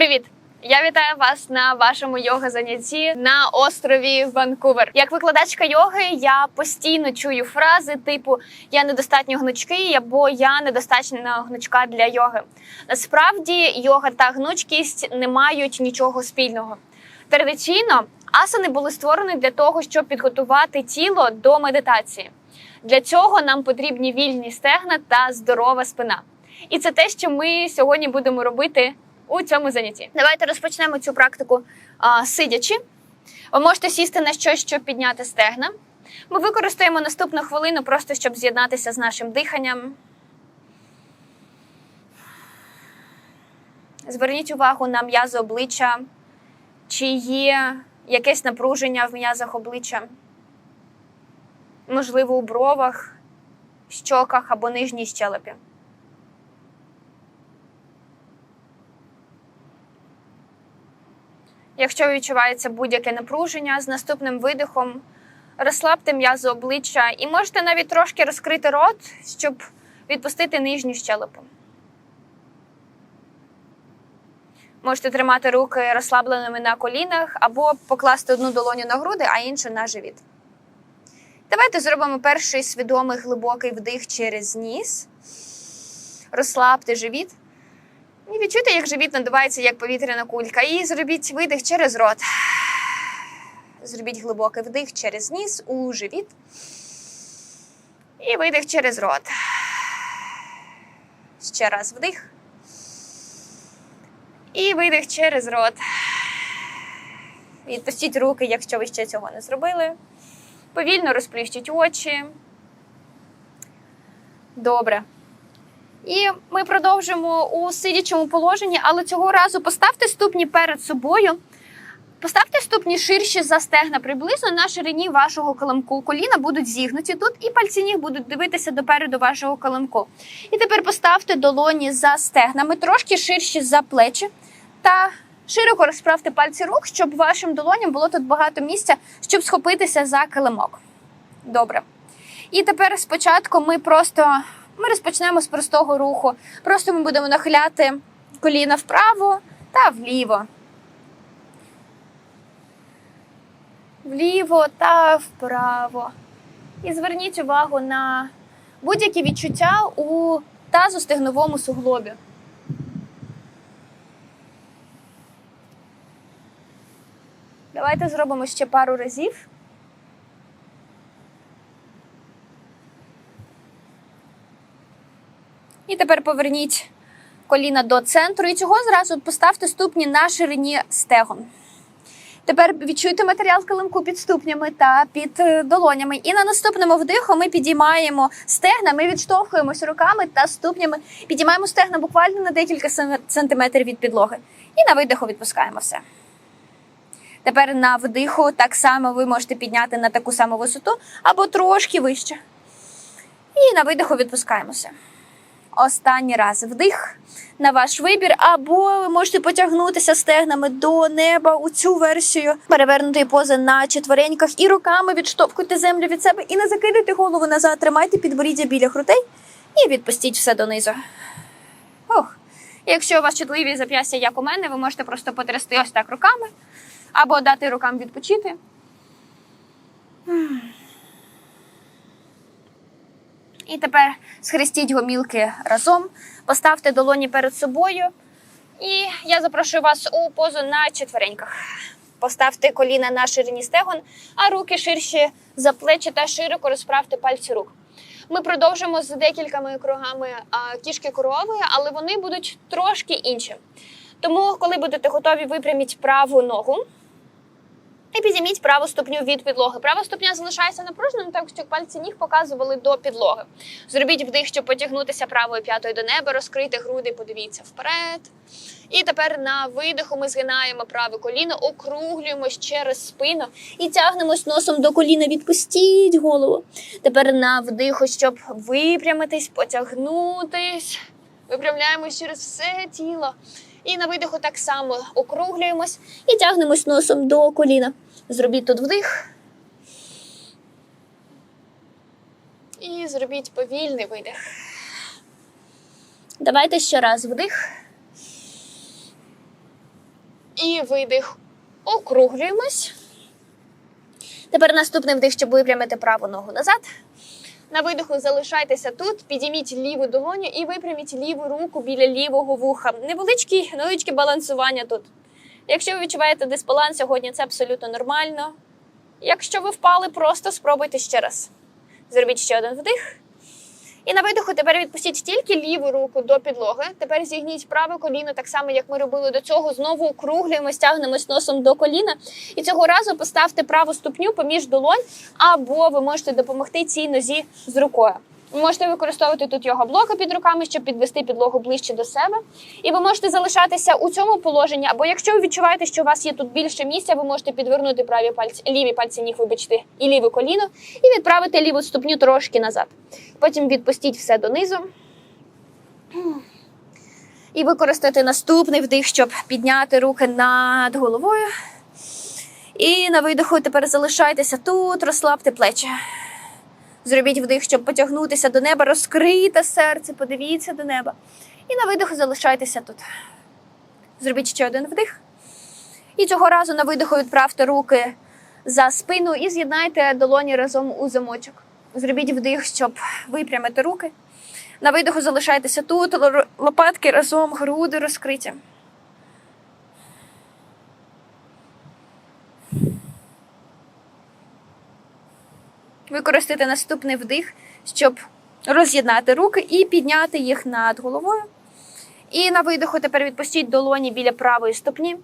Привіт! Я вітаю вас на вашому йога занятті на острові Ванкувер. Як викладачка йоги, я постійно чую фрази типу Я недостатньо гнучкий або я недостатньо гнучка для йоги. Насправді, йога та гнучкість не мають нічого спільного. Традиційно асани були створені для того, щоб підготувати тіло до медитації. Для цього нам потрібні вільні стегна та здорова спина. І це те, що ми сьогодні будемо робити у цьому занятті. Давайте розпочнемо цю практику а, сидячи. Ви можете сісти на щось, щоб підняти стегна. Ми використаємо наступну хвилину просто щоб з'єднатися з нашим диханням. Зверніть увагу на м'язи обличчя, чи є якесь напруження в м'язах обличчя, можливо, у бровах, щоках або нижній щелепі. Якщо відчувається будь-яке напруження з наступним видихом, розслабте м'язи обличчя і можете навіть трошки розкрити рот, щоб відпустити нижню щелепу. Можете тримати руки розслабленими на колінах або покласти одну долоню на груди, а іншу на живіт. Давайте зробимо перший свідомий глибокий вдих через ніс. Розслабте живіт. І відчуйте, як живіт надувається як повітряна кулька. І зробіть видих через рот. Зробіть глибокий вдих через ніс у живіт. І видих через рот. Ще раз вдих. І видих через рот. Відпустіть руки, якщо ви ще цього не зробили. Повільно розплющіть очі. Добре. І ми продовжимо у сидячому положенні, але цього разу поставте ступні перед собою. Поставте ступні ширші за стегна, приблизно на ширині вашого килимку. Коліна будуть зігнуті тут, і пальці ніг будуть дивитися допереду вашого килимку. І тепер поставте долоні за стегнами, трошки ширші за плечі. Та широко розправте пальці рук, щоб вашим долоням було тут багато місця, щоб схопитися за килимок. Добре. І тепер спочатку ми просто ми розпочнемо з простого руху. Просто ми будемо нахиляти коліна вправо та вліво. Вліво та вправо. І зверніть увагу на будь-які відчуття у тазостегновому суглобі. Давайте зробимо ще пару разів. І тепер поверніть коліна до центру. І цього зразу поставте ступні на ширині стегон. Тепер відчуйте матеріал килимку під ступнями та під е, долонями. І на наступному вдиху ми підіймаємо стегна, ми відштовхуємося руками та ступнями, підіймаємо стегна буквально на декілька сантиметрів від підлоги. І на видиху відпускаємо все. Тепер на вдиху так само ви можете підняти на таку саму висоту або трошки вище. І на видиху відпускаємо все. Останній раз вдих на ваш вибір, або ви можете потягнутися стегнами до неба у цю версію перевернутої пози на четвереньках і руками відштовхуйте землю від себе і не закидайте голову назад, тримайте підборіддя біля грудей і відпустіть все донизу. Ох. Якщо у вас чутливі зап'ястя, як у мене, ви можете просто потрясти ось так руками, або дати рукам відпочити. І тепер схрестіть гомілки разом, поставте долоні перед собою. І я запрошую вас у позу на четвереньках. Поставте коліна на ширині стегон, а руки ширші за плечі та широко розправте пальці рук. Ми продовжимо з декількома кругами кішки корової, але вони будуть трошки інші. Тому, коли будете готові, випряміть праву ногу. І підійміть праву ступню від підлоги. Права ступня залишається напруженою, так щоб пальці ніг показували до підлоги. Зробіть вдих, щоб потягнутися правою п'ятою до неба, розкрити груди, подивіться вперед. І тепер на видиху ми згинаємо праве коліно, округлюємось через спину і тягнемось носом до коліна. Відпустіть голову. Тепер на вдиху, щоб випрямитись, потягнутись. Випрямляємось через все тіло. І на видиху так само округлюємось і тягнемось носом до коліна. Зробіть тут вдих. І зробіть повільний видих. Давайте ще раз вдих. І видих. Округлюємось. Тепер наступний вдих, щоб випрямити праву ногу назад. На видиху залишайтеся тут, підійміть ліву долоню і випряміть ліву руку біля лівого вуха. Невеличке, невеличке балансування тут. Якщо ви відчуваєте дисбаланс сьогодні, це абсолютно нормально. Якщо ви впали, просто спробуйте ще раз. Зробіть ще один вдих. І на видиху тепер відпустіть тільки ліву руку до підлоги. Тепер зігніть праве коліно, так само, як ми робили до цього. Знову округлюємо, стягнемось носом до коліна. І цього разу поставте праву ступню поміж долонь, або ви можете допомогти цій нозі з рукою. Ви можете використовувати тут його блоки під руками, щоб підвести підлогу ближче до себе. І ви можете залишатися у цьому положенні, або якщо ви відчуваєте, що у вас є тут більше місця, ви можете підвернути праві пальці, ліві пальці ніг, вибачте, і ліве коліно, і відправити ліву ступню трошки назад. Потім відпустіть все донизу. І використати наступний вдих, щоб підняти руки над головою. І на видиху тепер залишайтеся тут, розслабте плечі. Зробіть вдих, щоб потягнутися до неба, розкрийте серце, подивіться до неба. І на видиху залишайтеся тут. Зробіть ще один вдих. І цього разу на видиху відправте руки за спину і з'єднайте долоні разом у замочок. Зробіть вдих, щоб випрямити руки. На видиху залишайтеся тут, лопатки разом, груди розкриті. Використайте наступний вдих, щоб роз'єднати руки і підняти їх над головою. І на видиху тепер відпустіть долоні біля правої ступні.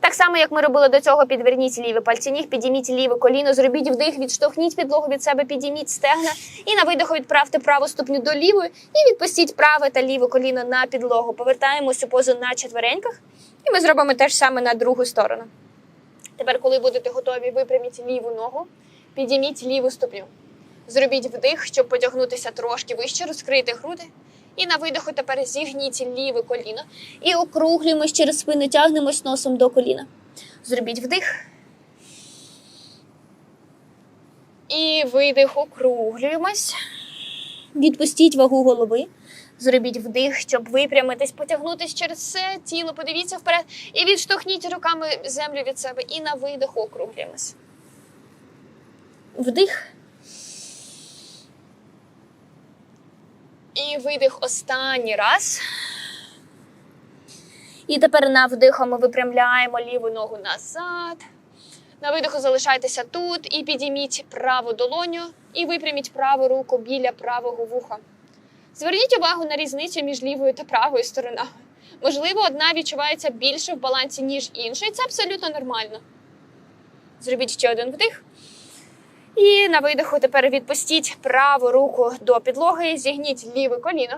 Так само, як ми робили до цього, підверніть ліві пальці ніг, підійміть ліве коліно, зробіть вдих, відштовхніть підлогу від себе, підійміть стегна. І на видиху відправте праву ступню до лівої і відпустіть праве та ліве коліно на підлогу. Повертаємось у позу на четвереньках. І ми зробимо те ж саме на другу сторону. Тепер, коли будете готові, випряміть ліву ногу, підійміть ліву ступню. Зробіть вдих, щоб потягнутися трошки вище, розкрити груди. І на видиху тепер зігніть ліве коліно. І округлюємось через спину, тягнемось носом до коліна. Зробіть вдих. І видих, округлюємось. Відпустіть вагу голови. Зробіть вдих, щоб випрямитись, потягнутись через все тіло, подивіться вперед і відштовхніть руками землю від себе. І на видих округлюємось. Вдих. І видих останній раз. І тепер на вдиху ми випрямляємо ліву ногу назад. На видиху залишайтеся тут і підійміть праву долоню і випряміть праву руку біля правого вуха. Зверніть увагу на різницю між лівою та правою сторонами. Можливо, одна відчувається більше в балансі, ніж інша, і це абсолютно нормально. Зробіть ще один вдих. І на видиху тепер відпустіть праву руку до підлоги, зігніть ліве коліно,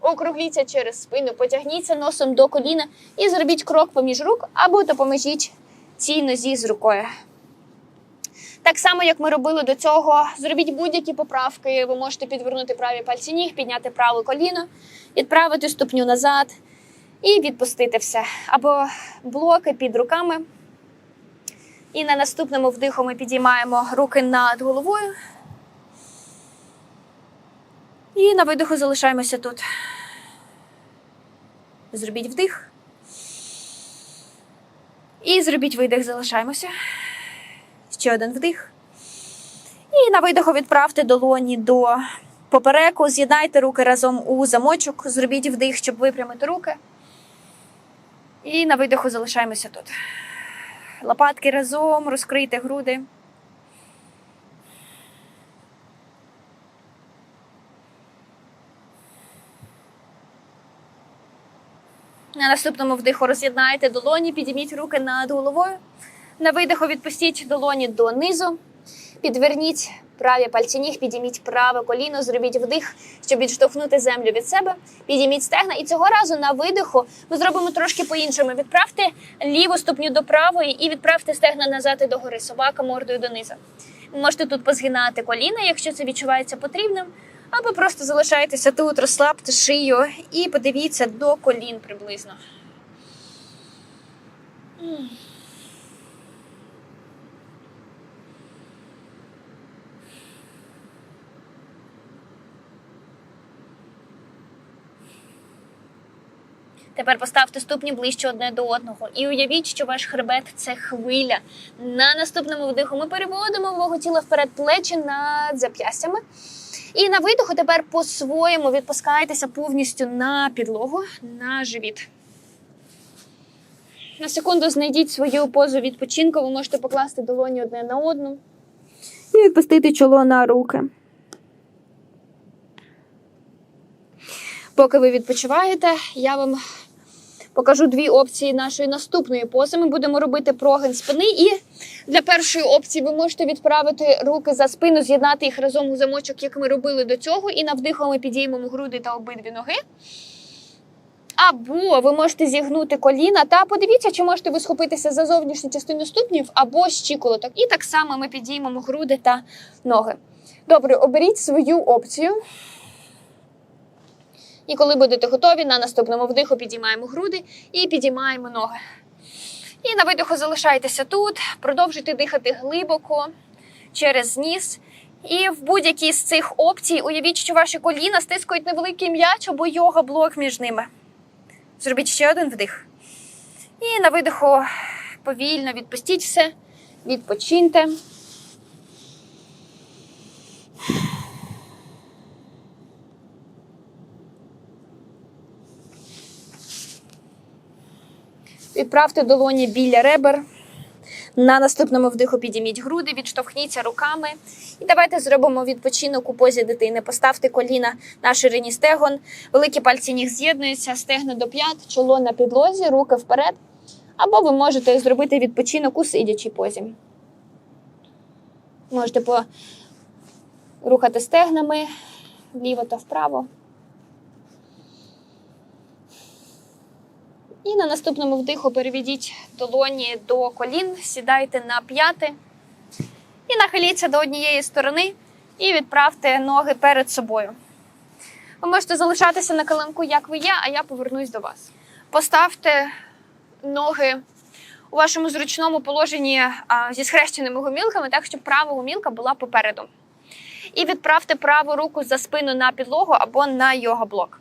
округліться через спину, потягніться носом до коліна і зробіть крок поміж рук або допоможіть цій нозі з рукою. Так само, як ми робили до цього, зробіть будь-які поправки. Ви можете підвернути праві пальці ніг, підняти праве коліно, відправити ступню назад і відпустити все. Або блоки під руками. І на наступному вдиху ми підіймаємо руки над головою. І на видиху залишаємося тут. Зробіть вдих. І зробіть видих, залишаємося. Ще один вдих. І на видиху відправте долоні до попереку, з'єднайте руки разом у замочок, зробіть вдих, щоб випрямити руки. І на видиху залишаємося тут. Лопатки разом, розкрийте груди. На наступному вдиху роз'єднайте долоні, підійміть руки над головою. На видиху відпустіть долоні донизу. Підверніть праві пальці ніг, підійміть праве коліно, зробіть вдих, щоб відштовхнути землю від себе. Підійміть стегна. І цього разу на видиху ми зробимо трошки по-іншому. Відправте ліву ступню до правої і відправте стегна назад і догори. Собака мордою донизу. Можете тут позгинати коліна, якщо це відчувається потрібним. Або просто залишайтеся тут, розслабте шию і подивіться до колін приблизно. Тепер поставте ступні ближче одне до одного і уявіть, що ваш хребет це хвиля. На наступному вдиху ми переводимо вагу тіла вперед плечі над зап'ястями. І на видиху тепер по-своєму відпускайтеся повністю на підлогу, на живіт. На секунду знайдіть свою позу відпочинку. Ви можете покласти долоні одне на одну і відпустити чоло на руки. Поки ви відпочиваєте, я вам покажу дві опції нашої наступної пози. Ми будемо робити прогин спини. І для першої опції ви можете відправити руки за спину, з'єднати їх разом у замочок, як ми робили до цього. І на ми підіймемо груди та обидві ноги. Або ви можете зігнути коліна та подивіться, чи можете ви схопитися за зовнішню частину ступнів або щиколоток. І так само ми підіймемо груди та ноги. Добре, оберіть свою опцію. І коли будете готові, на наступному вдиху підіймаємо груди і підіймаємо ноги. І на видиху залишайтеся тут, продовжуйте дихати глибоко через ніс. І в будь-якій з цих опцій уявіть, що ваші коліна стискують невеликий м'яч або йога блок між ними. Зробіть ще один вдих. І на видиху повільно відпустіть все, відпочиньте. Відправте долоні біля ребер. На наступному вдиху підійміть груди, відштовхніться руками. І давайте зробимо відпочинок у позі дитини. Поставте коліна на ширині стегон, великі пальці ніг з'єднуються, стегна до п'ят, чоло на підлозі, руки вперед. Або ви можете зробити відпочинок у сидячій позі. Можете порухати стегнами вліво та вправо. І на наступному вдиху переведіть долоні до колін, сідайте на п'яти і нахиліться до однієї сторони і відправте ноги перед собою. Ви можете залишатися на килимку, як ви є, а я повернусь до вас. Поставте ноги у вашому зручному положенні а, зі схрещеними гомілками, так щоб права гомілка була попереду. І відправте праву руку за спину на підлогу або на йога-блок.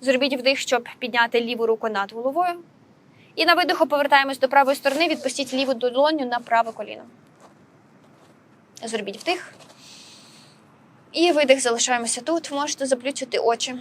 Зробіть вдих, щоб підняти ліву руку над головою. І на видиху повертаємось до правої сторони, відпустіть ліву долоню на праве коліно. Зробіть вдих. І видих, залишаємося тут. Можете заплющити очі.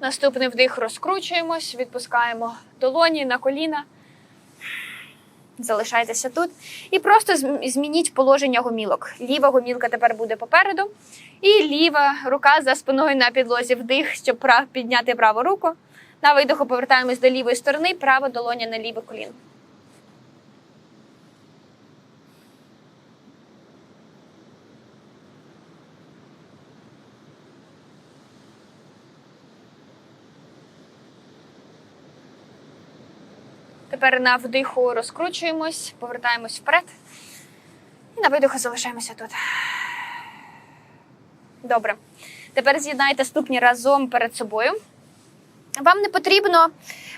Наступний вдих розкручуємось, відпускаємо долоні на коліна. Залишайтеся тут. І просто зм- змініть положення гомілок. Ліва гомілка тепер буде попереду. І ліва рука за спиною на підлозі. Вдих, щоб підняти праву руку. На видоху повертаємось до лівої сторони, права долоня на ліве коліно. Тепер на вдиху розкручуємось, повертаємось вперед. І на видиху залишаємося тут. Добре. Тепер з'єднайте ступні разом перед собою. Вам не потрібно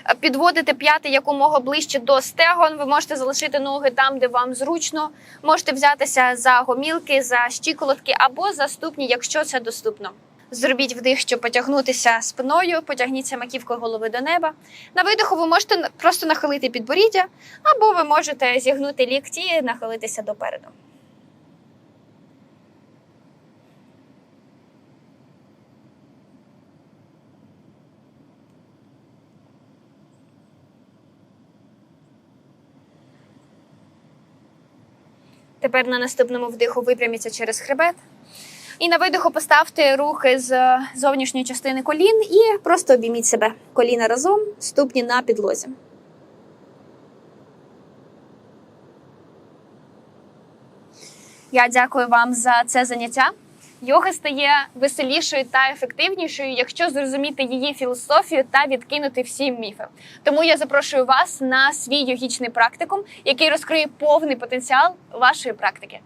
е, підводити п'яти якомога ближче до стегон. Ви можете залишити ноги там, де вам зручно. Можете взятися за гомілки, за щиколотки або за ступні, якщо це доступно. Зробіть вдих, щоб потягнутися спиною, потягніться маківкою голови до неба. На видиху ви можете просто нахилити підборіддя, або ви можете зігнути лікті і нахилитися допереду. Тепер на наступному вдиху випряміться через хребет. І на видиху поставте руки з зовнішньої частини колін і просто обійміть себе. Коліна разом, ступні на підлозі. Я дякую вам за це заняття. Йога стає веселішою та ефективнішою, якщо зрозуміти її філософію та відкинути всі міфи. Тому я запрошую вас на свій йогічний практикум, який розкриє повний потенціал вашої практики.